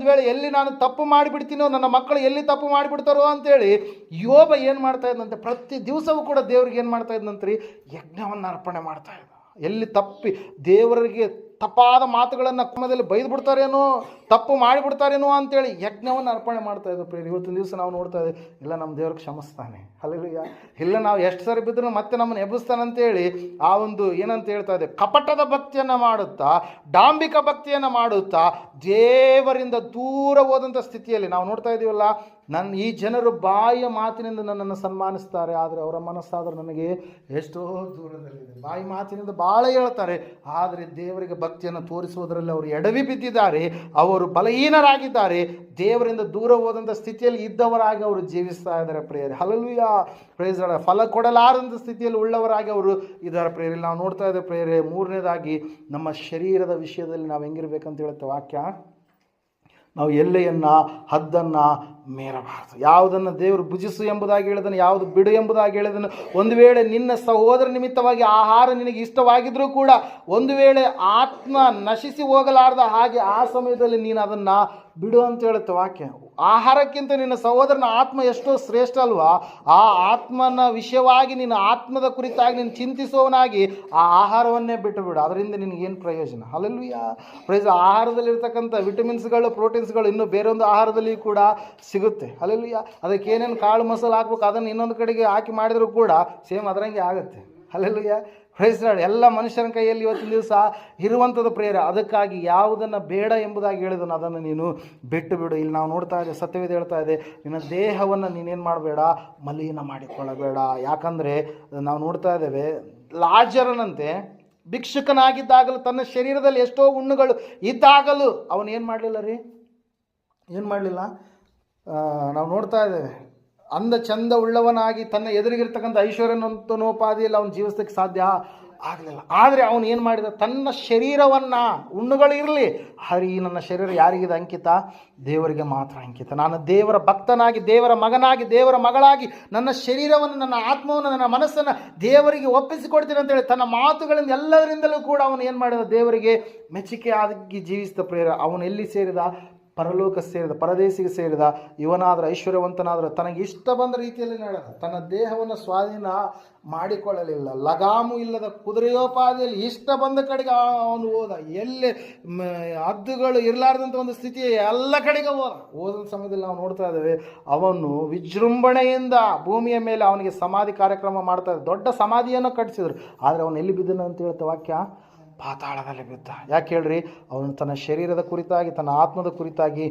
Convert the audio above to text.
ಒಂದು ವೇಳೆ ಎಲ್ಲಿ ನಾನು ತಪ್ಪು ಮಾಡಿಬಿಡ್ತೀನೋ, ನನ್ನ ಮಕ್ಕಳು ಎಲ್ಲಿ ತಪ್ಪು ಮಾಡಿಬಿಡ್ತಾರೋ ಅಂತೇಳಿ ಯೋಬ ಏನು ಮಾಡ್ತಾ ಇದ್ದಂತೆ ಪ್ರತಿ ದಿವಸವೂ ಕೂಡ ದೇವ್ರಿಗೆ ಏನು ಮಾಡ್ತಾ ರೀ ಯಜ್ಞವನ್ನು ಅರ್ಪಣೆ ಮಾಡ್ತಾ ಇದ್ದ. ಎಲ್ಲಿ ತಪ್ಪಿ ದೇವರಿಗೆ ತಪ್ಪಾದ ಮಾತುಗಳನ್ನು ಕುಮದಲ್ಲಿ ಬೈದು ಬಿಡ್ತಾರೇನೋ ತಪ್ಪು ಮಾಡಿಬಿಡ್ತಾರೇನೋ ಅಂತೇಳಿ ಯಜ್ಞವನ್ನು ಅರ್ಪಣೆ ಮಾಡ್ತಾ ಇದ್ದ ಪ್ರೇರಿ ಇವತ್ತಿನ ದಿವಸ ನಾವು ನೋಡ್ತಾ ಇದ್ದೀವಿ ಇಲ್ಲ, ನಮ್ಮ ದೇವ್ರಿಗೆ ಕ್ಷಮಿಸ್ತಾನೆ. ಅಲ್ಲಿಯ ಇಲ್ಲ, ನಾವು ಎಷ್ಟು ಸರಿ ಬಿದ್ದರೂ ಮತ್ತೆ ನಮ್ಮನ್ನು ಎಬ್ಬಿಸ್ತಾನಂತೇಳಿ ಆ ಒಂದು ಏನಂತ ಹೇಳ್ತಾ ಇದೆ, ಕಪಟದ ಭಕ್ತಿಯನ್ನು ಮಾಡುತ್ತಾ ಡಾಂಬಿಕ ಭಕ್ತಿಯನ್ನು ಮಾಡುತ್ತಾ, ದೇವರಿಂದ ದೂರ ಹೋದಂಥ ಸ್ಥಿತಿಯಲ್ಲಿ ನಾವು ನೋಡ್ತಾ ಇದ್ದೀವಲ್ಲ ನನ್ನ ಈ ಜನರು ಬಾಯಿಯ ಮಾತಿನಿಂದ ನನ್ನನ್ನು ಸನ್ಮಾನಿಸ್ತಾರೆ, ಆದರೆ ಅವರ ಮನಸ್ಸಾದರೂ ನನಗೆ ಎಷ್ಟೋ ದೂರದಲ್ಲಿದೆ. ಬಾಯಿ ಮಾತಿನಿಂದ ಭಾಳ ಹೇಳ್ತಾರೆ, ಆದರೆ ದೇವರಿಗೆ ಭಕ್ತಿಯನ್ನು ತೋರಿಸುವುದರಲ್ಲಿ ಅವರು ಎಡವಿ ಬಿದ್ದಿದ್ದಾರೆ, ಅವರು ಬಲಹೀನರಾಗಿದ್ದಾರೆ. ದೇವರಿಂದ ದೂರ ಹೋದಂಥ ಸ್ಥಿತಿಯಲ್ಲಿ ಇದ್ದವರಾಗಿ ಅವರು ಜೀವಿಸ್ತಾ ಇದ್ದಾರೆ ಪ್ರೇಯರ್. ಹಲಲುಯ ಪ್ರೇಸ್ ಫಲ ಕೊಡಲಾರದಂಥ ಸ್ಥಿತಿಯಲ್ಲಿ ಉಳ್ಳವರಾಗಿ ಅವರು ಇದ್ದಾರೆ ಪ್ರೇಯರ್. ನಾವು ನೋಡ್ತಾ ಇದ್ದೇವೆ ಪ್ರೇಯರೇ, ಮೂರನೇದಾಗಿ ನಮ್ಮ ಶರೀರದ ವಿಷಯದಲ್ಲಿ ನಾವು ಹೆಂಗಿರ್ಬೇಕಂತ ಹೇಳುತ್ತೆ ವಾಕ್ಯ? ನಾವು ಎಲ್ಲೆಯನ್ನು ಹದ್ದನ್ನು ಮೀರಬಾರದು ಯಾವುದನ್ನು ದೇವರು ಭುಜಿಸು ಎಂಬುದಾಗಿ ಹೇಳಿದನು, ಯಾವುದು ಬಿಡು ಎಂಬುದಾಗಿ ಹೇಳಿದನು. ಒಂದು ವೇಳೆ ನಿನ್ನ ಸಹೋದರ ನಿಮಿತ್ತವಾಗಿ ಆಹಾರ ನಿನಗೆ ಇಷ್ಟವಾಗಿದ್ದರೂ ಕೂಡ ಒಂದು ವೇಳೆ ಆತ್ಮ ನಶಿಸಿ ಹೋಗಲಾರ್ದ ಹಾಗೆ ಆ ಸಮಯದಲ್ಲಿ ನೀನು ಅದನ್ನು ಬಿಡು ಅಂತ ಹೇಳುತ್ತೆ ವಾಕ್ಯ ಆಹಾರಕ್ಕಿಂತ ನಿನ್ನ ಸಹೋದರನ ಆತ್ಮ ಎಷ್ಟೋ ಶ್ರೇಷ್ಠ ಅಲ್ವಾ? ಆ ಆತ್ಮನ ವಿಷಯವಾಗಿ ನಿನ್ನ ಆತ್ಮದ ಕುರಿತಾಗಿ ನೀನು ಚಿಂತಿಸುವವನಾಗಿ ಆ ಆಹಾರವನ್ನೇ ಬಿಟ್ಟು ಬಿಡು ಅದರಿಂದ ನಿನಗೇನು ಪ್ರಯೋಜನ? ಅಲ್ಲಲ್ವಿಯ ಪ್ರಯೋಜನ. ಆಹಾರದಲ್ಲಿರ್ತಕ್ಕಂಥ ವಿಟಮಿನ್ಸ್ಗಳು, ಪ್ರೋಟೀನ್ಸ್ಗಳು ಇನ್ನೂ ಬೇರೊಂದು ಆಹಾರದಲ್ಲಿ ಕೂಡ ಸಿಗುತ್ತೆ. ಅಲ್ಲಿ ಅದಕ್ಕೆ ಏನೇನು ಕಾಳು ಮಸಾಲೆ ಹಾಕ್ಬೇಕು, ಅದನ್ನು ಇನ್ನೊಂದು ಕಡೆಗೆ ಹಾಕಿ ಮಾಡಿದರೂ ಕೂಡ ಸೇಮ್ ಅದರಂಗೆ ಆಗುತ್ತೆ. ಅಲ್ಲೆಲ್ಲಿಯ ಪ್ರೈಸ್ ಲಾರ್ಡ್ ಎಲ್ಲ ಮನುಷ್ಯನ ಕೈಯಲ್ಲಿ ಇವತ್ತಿನ ದಿವಸ ಇರುವಂಥದ್ದು ಪ್ರೇರ ಅದಕ್ಕಾಗಿ ಯಾವುದನ್ನು ಬೇಡ ಎಂಬುದಾಗಿ ಹೇಳಿದನು ಅದನ್ನು ನೀನು ಬಿಟ್ಟು ಬಿಡು. ಇಲ್ಲಿ ನಾವು ನೋಡ್ತಾ ಇದ್ದೆ ಸತ್ಯವೇದ ಹೇಳ್ತಾ ಇದೆ, ನಿನ್ನ ದೇಹವನ್ನು ನೀನೇನು ಮಾಡಬೇಡ, ಮಲೀನ ಮಾಡಿಕೊಳ್ಳಬೇಡ. ಯಾಕಂದರೆ ನಾವು ನೋಡ್ತಾ ಇದ್ದೇವೆ, ಲಾಜರನಂತೆ ಭಿಕ್ಷುಕನಾಗಿದ್ದಾಗಲೂ ತನ್ನ ಶರೀರದಲ್ಲಿ ಎಷ್ಟೋ ಹುಣ್ಣುಗಳು ಇದ್ದಾಗಲೂ ಅವನೇನು ಮಾಡಲಿಲ್ಲ ರೀ? ಏನು ಮಾಡಲಿಲ್ಲ? ನಾವು ನೋಡ್ತಾ ಇದ್ದೇವೆ. ಅಂದ ಚಂದ ಉಳ್ಳವನಾಗಿ ತನ್ನ ಎದುರಿಗಿರ್ತಕ್ಕಂಥ ಐಶ್ವರ್ಯನಂತನೋಪಾದಿಯಲ್ಲಿ ಅವನು ಜೀವಿಸೋಕ್ಕೆ ಸಾಧ್ಯ ಆಗಲಿಲ್ಲ. ಆದರೆ ಅವನು ಏನು ಮಾಡಿದ? ತನ್ನ ಶರೀರವನ್ನು ಉಣ್ಣುಗಳಿರಲಿ ಹರಿ, ನನ್ನ ಶರೀರ ಯಾರಿಗಿದೆ ಅಂಕಿತ? ದೇವರಿಗೆ ಮಾತ್ರ ಅಂಕಿತ. ನಾನು ದೇವರ ಭಕ್ತನಾಗಿ, ದೇವರ ಮಗನಾಗಿ, ದೇವರ ಮಗಳಾಗಿ ನನ್ನ ಶರೀರವನ್ನು, ನನ್ನ ಆತ್ಮವನ್ನು, ನನ್ನ ಮನಸ್ಸನ್ನು ದೇವರಿಗೆ ಒಪ್ಪಿಸಿಕೊಡ್ತೀನಿ ಅಂತೇಳಿ ತನ್ನ ಮಾತುಗಳಿಂದ ಎಲ್ಲದರಿಂದಲೂ ಕೂಡ ಅವನು ಏನು ಮಾಡಿದ? ದೇವರಿಗೆ ಮೆಚ್ಚುಗೆ ಆಗಿ ಜೀವಿಸಿದ ಪ್ರೇರ ಅವನು ಎಲ್ಲಿ ಸೇರಿದ? ಪರಲೋಕ ಸೇರಿದ, ಪರದೇಶಿಗೆ ಸೇರಿದ ಇವನಾದರೂ ಐಶ್ವರ್ಯವಂತನಾದರೂ ತನಗೆ ಇಷ್ಟ ಬಂದ ರೀತಿಯಲ್ಲಿ ನಡೆದ, ತನ್ನ ದೇಹವನ್ನು ಸ್ವಾಧೀನ ಮಾಡಿಕೊಳ್ಳಲಿಲ್ಲ. ಲಗಾಮು ಇಲ್ಲದ ಕುದುರೆಯೋಪಾದಿಯಲ್ಲಿ ಇಷ್ಟ ಬಂದ ಕಡೆಗೆ ಅವನು ಹೋದ. ಎಲ್ಲಿ ಹದ್ದುಗಳು ಇರಲಾರ್ದಂಥ ಒಂದು ಸ್ಥಿತಿ ಎಲ್ಲ ಕಡೆಗೆ ಹೋದ. ಹೋದ ಸಮಯದಲ್ಲಿ ನಾವು ನೋಡ್ತಾ ಇದ್ದೇವೆ, ಅವನು ವಿಜೃಂಭಣೆಯಿಂದ ಭೂಮಿಯ ಮೇಲೆ ಅವನಿಗೆ ಸಮಾಧಿ ಕಾರ್ಯಕ್ರಮ ಮಾಡ್ತಾ ದೊಡ್ಡ ಸಮಾಧಿಯನ್ನು ಕಟ್ಟಿಸಿದ್ರು. ಆದರೆ ಅವನು ಎಲ್ಲಿ ಬಿದ್ದನು ಅಂತ ಹೇಳ್ತಾ ವಾಕ್ಯ? ಪಾತಾಳದಲ್ಲಿ ಬಿದ್ದ. ಯಾಕೆ ಹೇಳ್ರಿ? ಅವನು ತನ್ನ ಶರೀರದ ಕುರಿತಾಗಿ ತನ್ನ ಆತ್ಮದ ಕುರಿತಾಗಿ